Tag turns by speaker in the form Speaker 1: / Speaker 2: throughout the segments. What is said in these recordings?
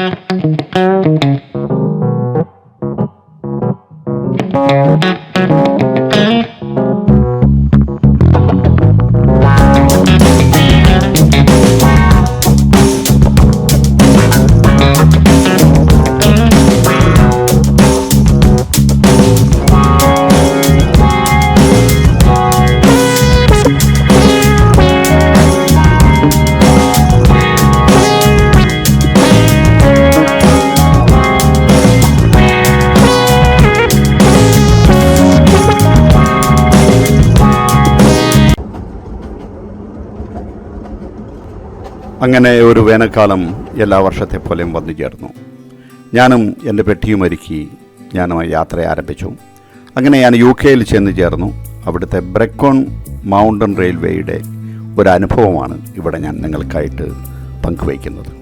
Speaker 1: Thank you. അങ്ങനെ ഒരു വേനൽക്കാലം എല്ലാ വർഷത്തെ പോലെയും വന്നു ചേർന്നു. ഞാനും എന്റെ പെട്ടിയും ഒരുക്കി ഞാനും ആ യാത്ര ആരംഭിച്ചു. അങ്ങനെ ഞാൻ യു കെയിൽ ചെന്ന് ചേർന്നു. അവിടുത്തെ ബ്രെക്കോൺ മൗണ്ടൻ റെയിൽവേയുടെ ഒരു അനുഭവമാണ് ഇവിടെ ഞാൻ നിങ്ങൾക്കായിട്ട് പങ്കുവയ്ക്കുന്നത്.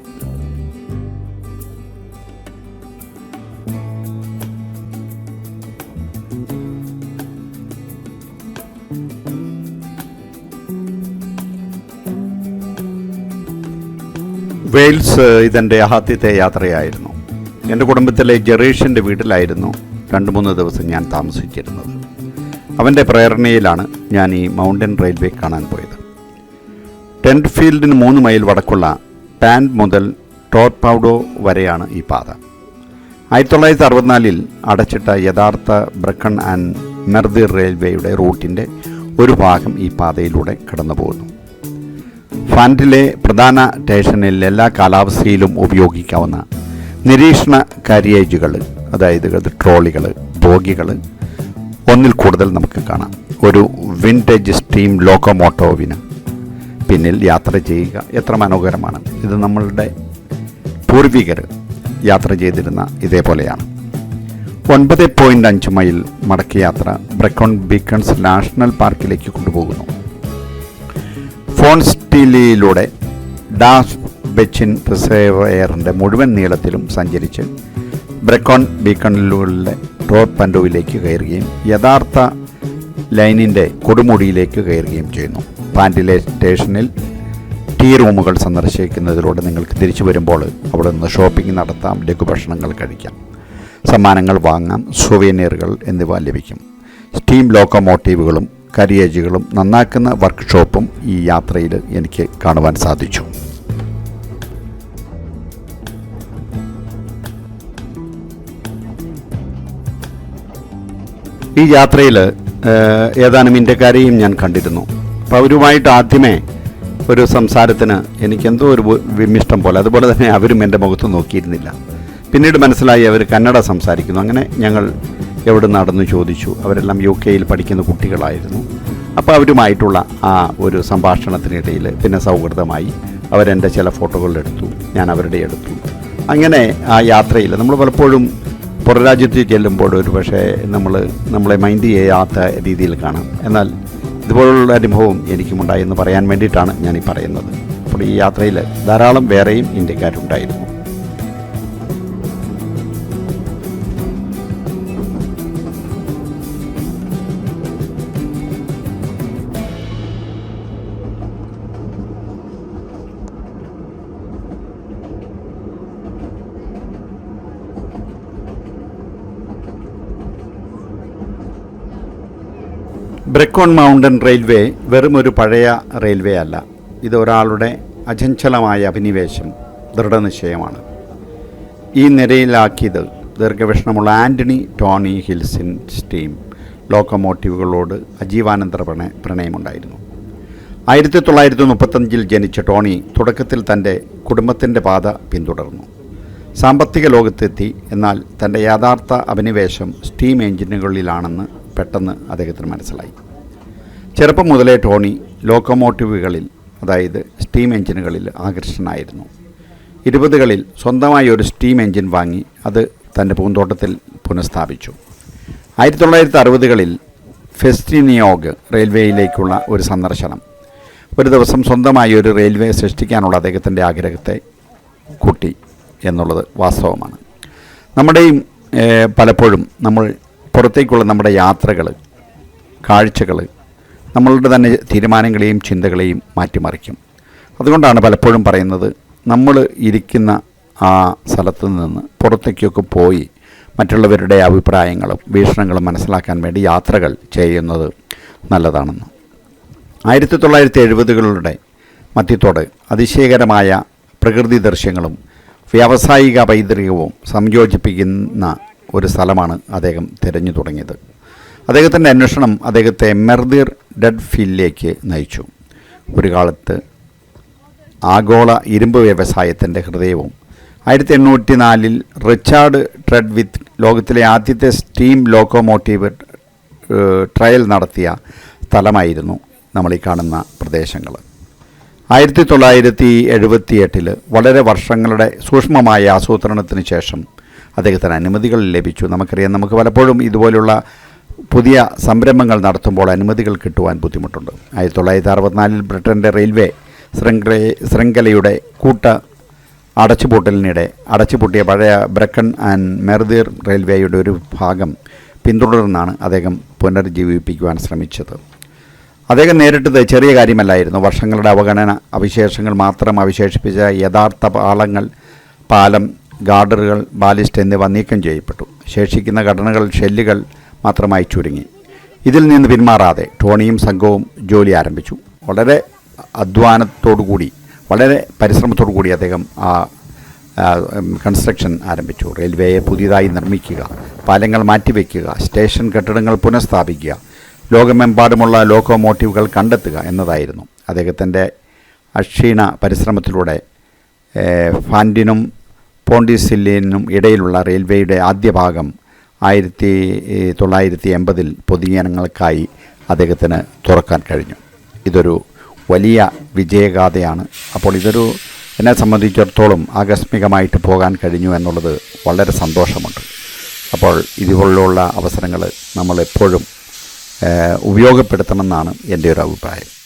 Speaker 1: വെയിൽസ് ഇതെന്റെ ആദ്യത്തെ യാത്രയായിരുന്നു. എന്റെ കുടുംബത്തിലെ ജെറീഷിന്റെ വീട്ടിലായിരുന്നു രണ്ട് മൂന്ന് ദിവസം ഞാൻ താമസിച്ചിരുന്നത്. അവന്റെ പ്രേരണയിലാണ് ഞാൻ ഈ മൗണ്ടൻ റെയിൽവേ കാണാൻ പോയത്. ടെന്റ് ഫീൽഡിന് മൂന്ന് മൈൽ വടക്കുള്ള പാൻഡ് മുതൽ ടോർപൗഡോ വരെയാണ് ഈ പാത. ആയിരത്തി തൊള്ളായിരത്തി അറുപത്തിനാലിൽ അടച്ചിട്ട യഥാർത്ഥ ബ്രക്കൺ ആൻഡ് മെർദിർ റെയിൽവേയുടെ റൂട്ടിന്റെ ഒരു ഭാഗം ഈ പാതയിലൂടെ കടന്നു പോകുന്നു ഫാൻഡിലെ പ്രധാന സ്റ്റേഷനിൽ എല്ലാ കാലാവസ്ഥയിലും ഉപയോഗിക്കാവുന്ന നിരീക്ഷണ കാരിയേജുകൾ അതായത് ട്രോളികൾ ബോഗികൾ ഒന്നിൽ കൂടുതൽ നമുക്ക് കാണാം. ഒരു വിന്റേജ് സ്റ്റീം ലോക്കോമോട്ടോവിന് പിന്നിൽ യാത്ര ചെയ്യുക എത്ര മനോഹരമാണ്. ഇത് നമ്മളുടെ പൂർവികർ യാത്ര ചെയ്തിരുന്ന ഇതേപോലെയാണ്. ഒൻപത് പോയിന്റ് അഞ്ച് മൈൽ മടക്കയാത്ര ബ്രക്കോൺ ബീക്കൺസ് നാഷണൽ പാർക്കിലേക്ക് കൊണ്ടുപോകുന്നു. ഫോൺസ്റ്റിലിയിലൂടെ ഡാഷ് ബെച്ചിൻ റിസർവെയറിന്റെ മുഴുവൻ നീളത്തിലും സഞ്ചരിച്ച് ബ്രെക്കോൺ ബീക്കണിലൂടെ ടോപ്പ് പൻഡോയിലേക്ക് കയറുകയും യഥാർത്ഥ ലൈനിന്റെ കൊടുമുടിയിലേക്ക് കയറുകയും ചെയ്യുന്നു. പാൻഡിലെ സ്റ്റേഷനിൽ ടീ റൂമുകൾ സന്ദർശിക്കുന്നതിലൂടെ നിങ്ങൾക്ക് തിരിച്ചു വരുമ്പോൾ അവിടെ നിന്ന് ഷോപ്പിംഗ് നടത്താം ലഘുഭക്ഷണങ്ങൾ കഴിക്കാം സമ്മാനങ്ങൾ വാങ്ങാം സുവേനിയറുകൾ എന്നിവ ലഭിക്കും. സ്റ്റീം ലോക്കോമോട്ടീവുകളും കരിയേജുകളും നന്നാക്കുന്ന വർക്ക്ഷോപ്പും ഈ യാത്രയിൽ എനിക്ക് കാണുവാൻ സാധിച്ചു. ഈ യാത്രയിൽ ഏതാനും ഇന്ത്യക്കാരെയും ഞാൻ കണ്ടിരുന്നു. അപ്പോൾ അവരുമായിട്ട് ആദ്യമേ ഒരു സംസാരത്തിന് എനിക്കെന്തോ ഒരു വിമിഷ്ടം പോലെ അതുപോലെ തന്നെ അവരും എന്റെ മുഖത്ത് നോക്കിയിരുന്നില്ല. പിന്നീട് മനസ്സിലായി അവർ കന്നഡ സംസാരിക്കുന്നു. അങ്ങനെ ഞങ്ങൾ എവിടെ നടന്നു ചോദിച്ചു. അവരെല്ലാം യു കെയിൽ പഠിക്കുന്ന കുട്ടികളായിരുന്നു. അപ്പോൾ അവരുമായിട്ടുള്ള ആ ഒരു സംഭാഷണത്തിനിടയിൽ പിന്നെ സൗഹൃദമായി അവരെന്റെ ചില ഫോട്ടോകൾ എടുത്തു. ഞാൻ അവരുടെ എടുത്തു അങ്ങനെ ആ യാത്രയിൽ നമ്മൾ പലപ്പോഴും പുറരാജ്യത്ത് ചെല്ലുമ്പോൾ ഒരു പക്ഷേ നമ്മൾ നമ്മളെ മൈൻഡ് ചെയ്യാത്ത രീതിയിൽ കാണാം. എന്നാൽ ഇതുപോലുള്ള അനുഭവം എനിക്കുമുണ്ടായി എന്ന് പറയാൻ വേണ്ടിയിട്ടാണ് ഞാൻ ഈ പറയുന്നത്. അപ്പോൾ ഈ യാത്രയിൽ ധാരാളം വേറെയും ഇന്ത്യക്കാരുണ്ടായിരുന്നു. ബ്രെക്കോൺ മൗണ്ടൻ റെയിൽവേ വെറും ഒരു പഴയ റെയിൽവേ അല്ല. ഇത് ഒരാളുടെ അചഞ്ചലമായ അഭിനിവേശം ദൃഢനിശ്ചയമാണ്. ഈ നിരയിലാക്കിയത് ദീർഘവീക്ഷണമുള്ള ആന്റണി ടോണി ഹിൽസിൻ സ്റ്റീം. ലോക്കോമോട്ടീവുകളോട് അജീവാനന്തര പ്രണ പ്രണയമുണ്ടായിരുന്നു. ആയിരത്തി തൊള്ളായിരത്തി മുപ്പത്തഞ്ചിൽ ജനിച്ച ടോണി തുടക്കത്തിൽ തന്റെ കുടുംബത്തിന്റെ പാത പിന്തുടർന്നു. സാമ്പത്തിക ലോകത്തെത്തി എന്നാൽ തന്റെ യഥാർത്ഥ അഭിനിവേശം സ്റ്റീം എഞ്ചിനുകളിലാണെന്ന് പെട്ടെന്ന് അദ്ദേഹത്തിന് മനസ്സിലായി. ചെറുപ്പം മുതലേ ടോണി ലോക്കോമോട്ടീവുകളിൽ അതായത് സ്റ്റീം എഞ്ചിനുകളിൽ ആകർഷണനായിരുന്നു. ഇരുപതുകളിൽ സ്വന്തമായി ഒരു സ്റ്റീം എഞ്ചിൻ വാങ്ങി അത് തന്റെ പൂന്തോട്ടത്തിൽ പുനഃസ്ഥാപിച്ചു. ആയിരത്തി തൊള്ളായിരത്തി അറുപതുകളിൽ ഫെസ്റ്റിനിയോഗ് റെയിൽവേയിലേക്കുള്ള ഒരു സന്ദർശനം. ഒരു ദിവസം സ്വന്തമായി ഒരു റെയിൽവേ സൃഷ്ടിക്കാനുള്ള അദ്ദേഹത്തിന്റെ ആഗ്രഹത്തെ കൂട്ടി എന്നുള്ളത് വാസ്തവമാണ്. നമ്മുടെയും പലപ്പോഴും നമ്മൾ പുറത്തേക്കുള്ള നമ്മുടെ യാത്രകൾ കാഴ്ചകൾ നമ്മളുടെ തന്നെ തീരുമാനങ്ങളെയും ചിന്തകളെയും മാറ്റിമറിക്കും. അതുകൊണ്ടാണ് പലപ്പോഴും പറയുന്നത് നമ്മൾ ഇരിക്കുന്ന ആ സ്ഥലത്ത് നിന്ന് പുറത്തേക്കൊക്കെ പോയി മറ്റുള്ളവരുടെ അഭിപ്രായങ്ങളും വീക്ഷണങ്ങളും മനസ്സിലാക്കാൻ വേണ്ടി യാത്രകൾ ചെയ്യുന്നത് നല്ലതാണെന്ന്. ആയിരത്തി തൊള്ളായിരത്തി എഴുപതുകളുടെ മധ്യത്തോടെ അതിശയകരമായ പ്രകൃതി ദൃശ്യങ്ങളും വ്യാവസായിക പൈതൃകവും സംയോജിപ്പിക്കുന്ന ഒരു സ്ഥലമാണ് അദ്ദേഹം തിരഞ്ഞു തുടങ്ങിയത്. അദ്ദേഹത്തിന്റെ അന്വേഷണം അദ്ദേഹത്തെ മെർദിർ ഡെഡ് ഫീൽഡിലേക്ക് നയിച്ചു. ഒരു കാലത്ത് ആഗോള ഇരുമ്പ് വ്യവസായത്തിന്റെ ഹൃദയവും ആയിരത്തി എണ്ണൂറ്റി നാലിൽ റിച്ചാർഡ് ട്രെഡ്വിത്ത് ലോകത്തിലെ ആദ്യത്തെ സ്റ്റീം ലോക്കോമോട്ടീവ് ട്രയൽ നടത്തിയ സ്ഥലമായിരുന്നു നമ്മൾ ഈ കാണുന്ന പ്രദേശങ്ങൾ. ആയിരത്തി തൊള്ളായിരത്തി എഴുപത്തി എട്ടിൽ വളരെ വർഷങ്ങളുടെ സൂക്ഷ്മമായ ആസൂത്രണത്തിന് ശേഷം അദ്ദേഹത്തിന് അനുമതികൾ ലഭിച്ചു. നമുക്കറിയാം നമുക്ക് പലപ്പോഴും ഇതുപോലുള്ള പുതിയ സംരംഭങ്ങൾ നടത്തുമ്പോൾ അനുമതികൾ കിട്ടുവാൻ ബുദ്ധിമുട്ടുണ്ട്. ആയിരത്തി തൊള്ളായിരത്തി അറുപത്തിനാലിൽ ബ്രിട്ടന്റെ റെയിൽവേ ശൃംഖല ശൃംഖലയുടെ കൂട്ട അടച്ചുപൂട്ടലിനിടെ അടച്ചുപൂട്ടിയ പഴയ ബ്രക്കൺ ആൻഡ് മെർദീർ റെയിൽവേയുടെ ഒരു ഭാഗം പിന്തുടർന്നാണ് അദ്ദേഹം പുനർജീവിപ്പിക്കുവാൻ ശ്രമിച്ചത്. അദ്ദേഹം നേരിട്ടത് ചെറിയ കാര്യമല്ലായിരുന്നു. വർഷങ്ങളുടെ അവഗണന അവശേഷങ്ങൾ മാത്രം അവശേഷിപ്പിച്ച യഥാർത്ഥ പാളങ്ങൾ പാലം ഗാർഡറുകൾ ബാലിസ്റ്റ് എന്നിവ നീക്കം ചെയ്യപ്പെട്ടു. ശേഷിക്കുന്ന ഘടനകൾ ഷെല്ലുകൾ മാത്രമായി ചുരുങ്ങി. ഇതിൽ നിന്ന് പിന്മാറാതെ ടോണിയും സംഘവും ജോലി ആരംഭിച്ചു. വളരെ അധ്വാനത്തോടു കൂടി വളരെ പരിശ്രമത്തോടു കൂടി അദ്ദേഹം ആ കൺസ്ട്രക്ഷൻ ആരംഭിച്ചു. റെയിൽവേയെ പുതിയതായി നിർമ്മിക്കുക പാലങ്ങൾ മാറ്റിവെക്കുക സ്റ്റേഷൻ കെട്ടിടങ്ങൾ പുനഃസ്ഥാപിക്കുക ലോകമെമ്പാടുമുള്ള ലോക്കോമോട്ടീവുകൾ കണ്ടെത്തുക എന്നതായിരുന്നു അദ്ദേഹത്തിന്റെ അക്ഷീണ പരിശ്രമത്തിലൂടെ ഫാൻഡിനും പോണ്ടിസില്ലിനും ഇടയിലുള്ള റെയിൽവേയുടെ ആദ്യ ഭാഗം ആയിരത്തി തൊള്ളായിരത്തി എൺപതിൽ പൊതുജനങ്ങൾക്കായി അദ്ദേഹത്തിന് തുറക്കാൻ കഴിഞ്ഞു. ഇതൊരു വലിയ വിജയഗാഥയാണ്. അപ്പോൾ ഇതൊരു എന്നെ സംബന്ധിച്ചിടത്തോളം ആകസ്മികമായിട്ട് പോകാൻ കഴിഞ്ഞു എന്നുള്ളത് വളരെ സന്തോഷമുണ്ട്. അപ്പോൾ ഇതുപോലുള്ള അവസരങ്ങൾ നമ്മൾ എപ്പോഴും ഉപയോഗപ്പെടുത്തണമെന്നാണ് എന്റെ ഒരു അഭിപ്രായം.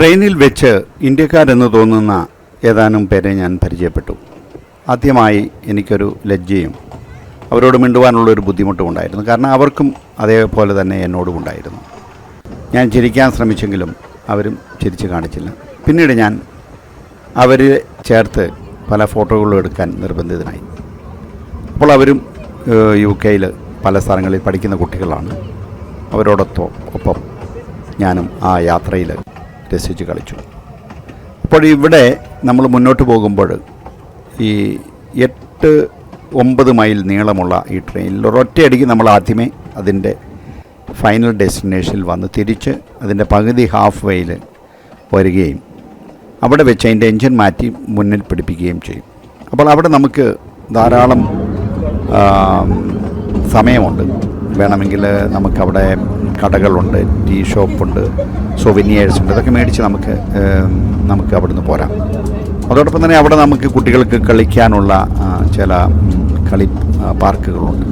Speaker 1: ട്രെയിനിൽ വെച്ച് ഇന്ത്യക്കാരെന്ന് തോന്നുന്ന ഏതാനും പേരെ ഞാൻ പരിചയപ്പെട്ടു. ആദ്യമായി എനിക്കൊരു ലജ്ജയും അവരോട് മിണ്ടുവാനുള്ളൊരു ബുദ്ധിമുട്ടും ഉണ്ടായിരുന്നു. കാരണം അവർക്കും അതേപോലെ തന്നെ എന്നോടും ഉണ്ടായിരുന്നു. ഞാൻ ചിരിക്കാൻ ശ്രമിച്ചെങ്കിലും അവരും ചിരിച്ച് കാണിച്ചില്ല. പിന്നീട് ഞാൻ അവരെ ചേർത്ത് പല ഫോട്ടോകളും എടുക്കാൻ നിർബന്ധിതനായി. അപ്പോൾ അവരും യു കെയിൽ പല സ്ഥലങ്ങളിൽ പഠിക്കുന്ന കുട്ടികളാണ്. അവരോടൊപ്പം ഒപ്പം ഞാനും ആ യാത്രയിൽ രസിച്ച് കളിച്ചു. അപ്പോൾ ഇവിടെ നമ്മൾ മുന്നോട്ട് പോകുമ്പോൾ ഈ എട്ട് ഒമ്പത് മൈൽ നീളമുള്ള ഈ ട്രെയിനിൽ ഒരൊറ്റയടിക്ക് നമ്മൾ ആദ്യമേ അതിന്റെ ഫൈനൽ ഡെസ്റ്റിനേഷനിൽ വന്ന് തിരിച്ച് അതിന്റെ പകുതി ഹാഫ് വേയിൽ വരികയും അവിടെ വെച്ച് അതിന്റെ എൻജിൻ മാറ്റി മുന്നിൽ പിടിപ്പിക്കുകയും ചെയ്യും. അപ്പോൾ അവിടെ നമുക്ക് ധാരാളം സമയമുണ്ട്. വേണമെങ്കിൽ നമുക്കവിടെ കടകളുണ്ട് ടീ ഷോപ്പുണ്ട് സൊവിനിയേഴ്സ് ഉണ്ട് ഇതൊക്കെ മേടിച്ച് നമുക്ക് നമുക്ക് അവിടുന്ന് പോരാം. അതോടൊപ്പം തന്നെ അവിടെ നമുക്ക് കുട്ടികൾക്ക് കളിക്കാനുള്ള ചില കളി പാർക്കുകളുണ്ട്.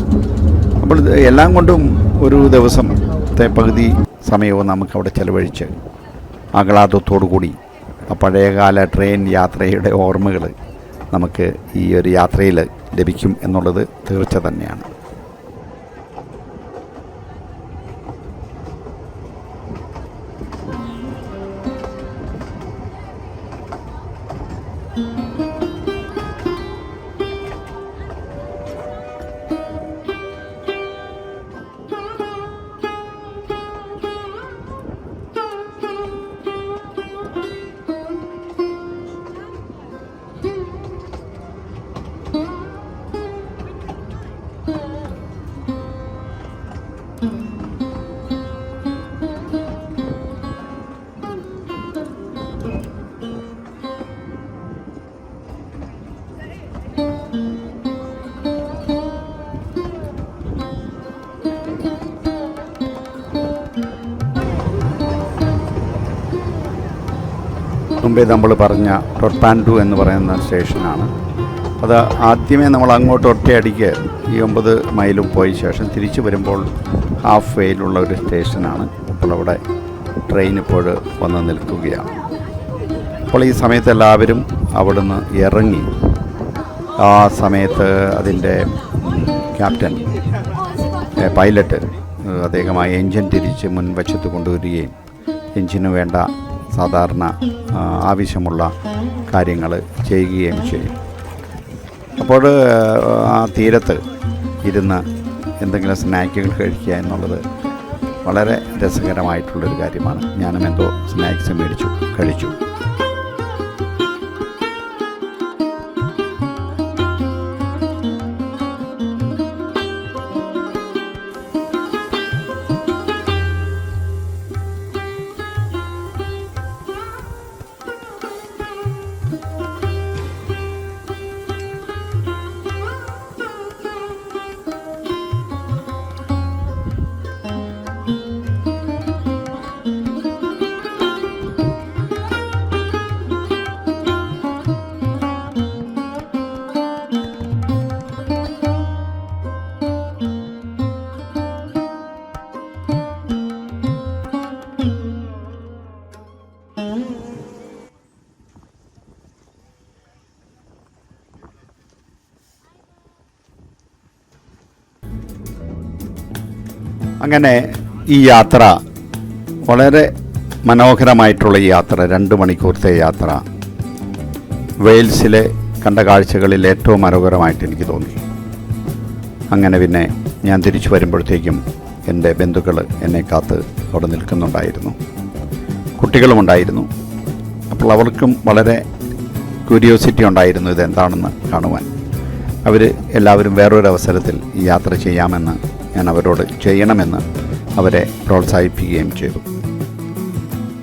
Speaker 1: അപ്പോൾ എല്ലാം കൊണ്ടും ഒരു ദിവസത്തെ പകുതി സമയവും നമുക്ക് അവിടെ ചെലവഴിച്ച് ആഹ്ലാദത്തോടു കൂടി ആ പഴയകാല ട്രെയിൻ യാത്രയുടെ ഓർമ്മകൾ നമുക്ക് ഈ ഒരു യാത്രയിൽ ലഭിക്കും എന്നുള്ളത് തീർച്ച തന്നെയാണ്. മുമ്പേ നമ്മൾ പറഞ്ഞ ടൊർപ്പാൻഡു എന്ന് പറയുന്ന സ്റ്റേഷനാണ്. അത് ആദ്യമേ നമ്മൾ അങ്ങോട്ട് ഒറ്റയടിക്ക് ഈ ഒമ്പത് മൈലും പോയ ശേഷം തിരിച്ചു വരുമ്പോൾ ഹാഫ് വേയിലുള്ള ഒരു സ്റ്റേഷനാണ്. അപ്പോൾ അവിടെ ട്രെയിൻ ഇപ്പോൾ വന്ന് നിൽക്കുകയാണ്. അപ്പോൾ ഈ സമയത്ത് എല്ലാവരും അവിടുന്ന് ഇറങ്ങി. ആ സമയത്ത് അതിന്റെ ക്യാപ്റ്റൻ പൈലറ്റ് ഏ, അദ്ദേഹം ആ എൻജിൻ തിരിച്ച് മുൻവശത്ത് കൊണ്ടുവരികയും എൻജിന് വേണ്ട സാധാരണ ആവശ്യമുള്ള കാര്യങ്ങൾ ചെയ്യുകയും ചെയ്യും. അപ്പോൾ ആ തീരത്ത് ഇരുന്ന് എന്തെങ്കിലും സ്നാക്കുകൾ കഴിക്കുക എന്നുള്ളത് വളരെ രസകരമായിട്ടുള്ളൊരു കാര്യമാണ്. ഞാനും എന്തോ സ്നാക്സ് മേടിച്ചു കഴിച്ചു. അങ്ങനെ ഈ യാത്ര വളരെ മനോഹരമായിട്ടുള്ള ഈ യാത്ര രണ്ട് മണിക്കൂറത്തെ യാത്ര വെയിൽസിലെ കണ്ട കാഴ്ചകളിൽ ഏറ്റവും മനോഹരമായിട്ട് എനിക്ക് തോന്നി. അങ്ങനെ പിന്നെ ഞാൻ തിരിച്ചു വരുമ്പോഴത്തേക്കും എന്റെ ബന്ധുക്കൾ എന്നെ കാത്ത് അവിടെ നിൽക്കുന്നുണ്ടായിരുന്നു. കുട്ടികളുമുണ്ടായിരുന്നു അപ്പോൾ അവർക്കും വളരെ ക്യൂരിയോസിറ്റി ഉണ്ടായിരുന്നു ഇതെന്താണെന്ന് കാണുവാൻ. അവർ എല്ലാവരും വേറൊരു അവസരത്തിൽ ഈ യാത്ര ചെയ്യാമെന്ന് ഞാൻ അവരോട് ചെയ്യണമെന്ന് അവരെ പ്രോത്സാഹിപ്പിക്കുകയും ചെയ്തു.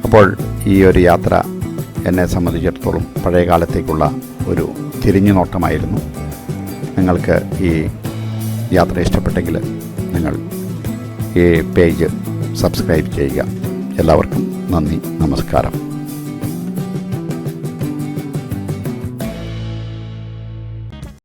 Speaker 1: അപ്പോൾ ഈ ഒരു യാത്ര എന്നെ സംബന്ധിച്ചിടത്തോളം പഴയ കാലത്തേക്കുള്ള ഒരു തിരിഞ്ഞുനോട്ടമായിരുന്നു നിങ്ങൾക്ക് ഈ യാത്ര ഇഷ്ടപ്പെട്ടെങ്കിൽ നിങ്ങൾ ഈ പേജ് സബ്സ്ക്രൈബ് ചെയ്യുക. എല്ലാവർക്കും നന്ദി നമസ്കാരം.